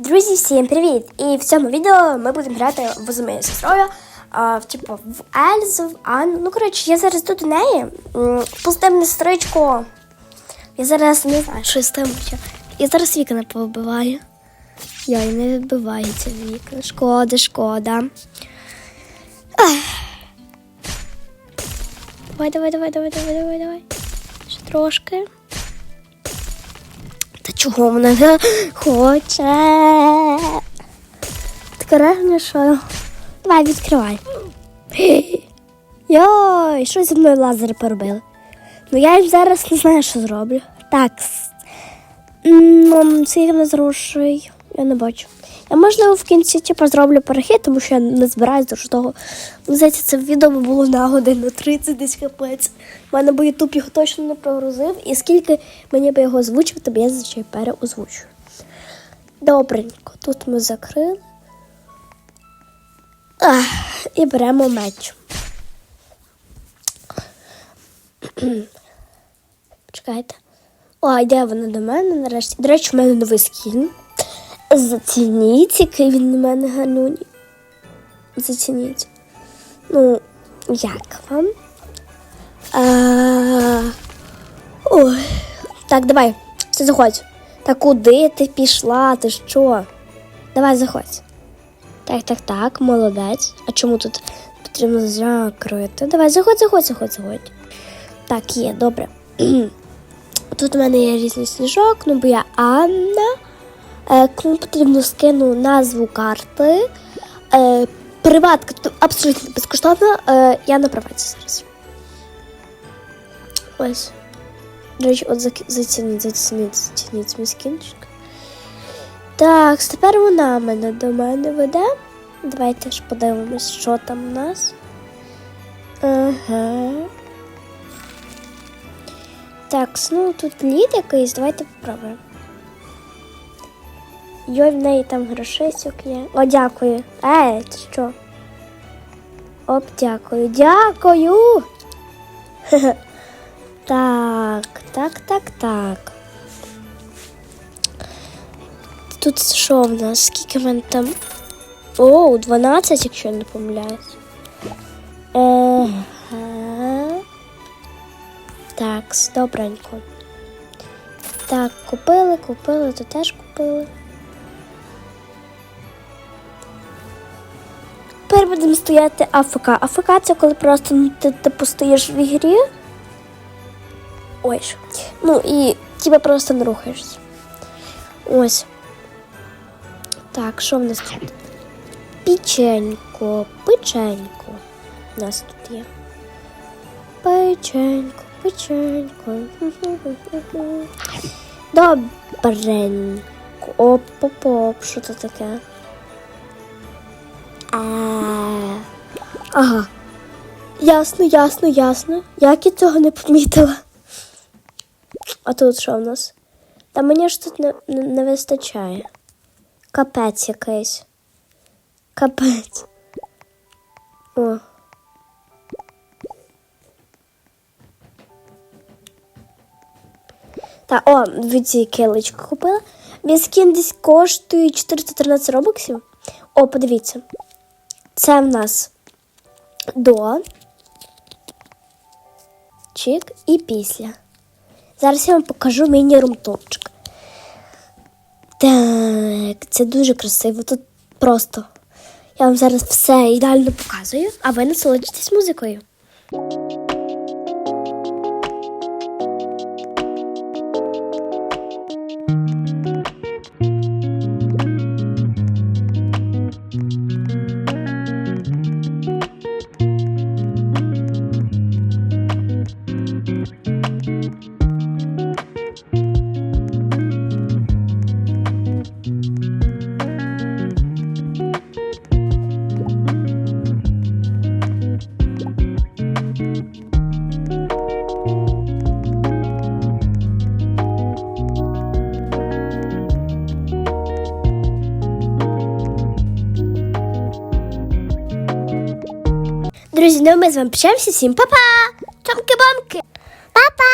Друзі, всім привіт! І в цьому відео ми будемо грати в моєю сестрою. А, типу, в Ельзу, в Анну. Ну, коротше, я зараз тут до неї. Пустим сестричку. Я зараз не знаю, що з тим. Я зараз вікна повбиваю. Я не вибивається вікна. Шкода, шкода. Давай, давай, давай, давай, давай, давай, давай. Ще трошки. Чого вона хоче? Таке регне, що. Давай, відкривай. Йой, що зі мною лазери поробили? Ну я їм зараз не знаю, що зроблю. Так. с- Ну, скільки в нас грошей, я не бачу. Я можливо в кінці типу, зроблю перехід, тому що я не збираюсь до того. Здається, це відео було на годину 30 десь капець. У мене бо Ютуб його точно не прогрузив, і скільки мені би його озвучувати, бо я зазвичай переозвучую. Добренько, тут ми закрили. Ах, і беремо меч. Почекайте. О, йде вона до мене нарешті. До речі, в мене новий скін. Зацініть, який він на мене гарнюній. Зацініть. Ну, як вам? А... Ой. Так, давай, все заходь. Та куди ти пішла? Ти що? Давай заходь. Так, так, так, молодець. А чому тут потрібно закрити? Давай, заходь, заходь, заходь, заходь. Так, є, добре. Тут у мене є різний сніжок, ну бо я Анна. Е, кому потрібно скину назву карти. Е, приватка абсолютно безкоштовна. Е, я на приваті зараз. Ось. До речі, от зацініть, зацініть, зацініть мій скінчик. Так, тепер вона мене до мене веде. Давайте ж подивимось, що там у нас. Ага. Так, ну тут лід якийсь, давайте попробуємо. Йой, в неї там грошисок є. О, дякую. Е, що? Оп, дякую. Дякую. Так, так, так, так. Тут що в нас? Скільки в мене там? О, 12, якщо я не помиляюсь. Ага. Так, добренько. Так, купили, купили, то теж купили. Тепер будемо стояти АФК. АФК це коли просто ну, ти типу стоїш в ігрі. Ой. Ну і тебе просто не рухаєшся. Ось. Так, що в нас тут? Печенько, печенько. У нас тут є. Печенько, печенько. Добренько. Оп-оп-оп, що це таке? А. Ага. Ясно, ясно, ясно. Як я цього не помітила. А тут що в нас? Та мені ж тут не, не, не вистачає. Капець якийсь. Капець. О. Та, о, від киличку купила. Міскін десь коштує 413 робоксів. О, подивіться. Це в нас до. Чик і після. Зараз я вам покажу міні-румтопчик. Так, це дуже красиво. Тут просто. Я вам зараз все ідеально показую, а ви насолоджуйтесь музикою. Друзі, ну ми з вами прощаємося. Всім па-па! Чомки-бомки! Па-па!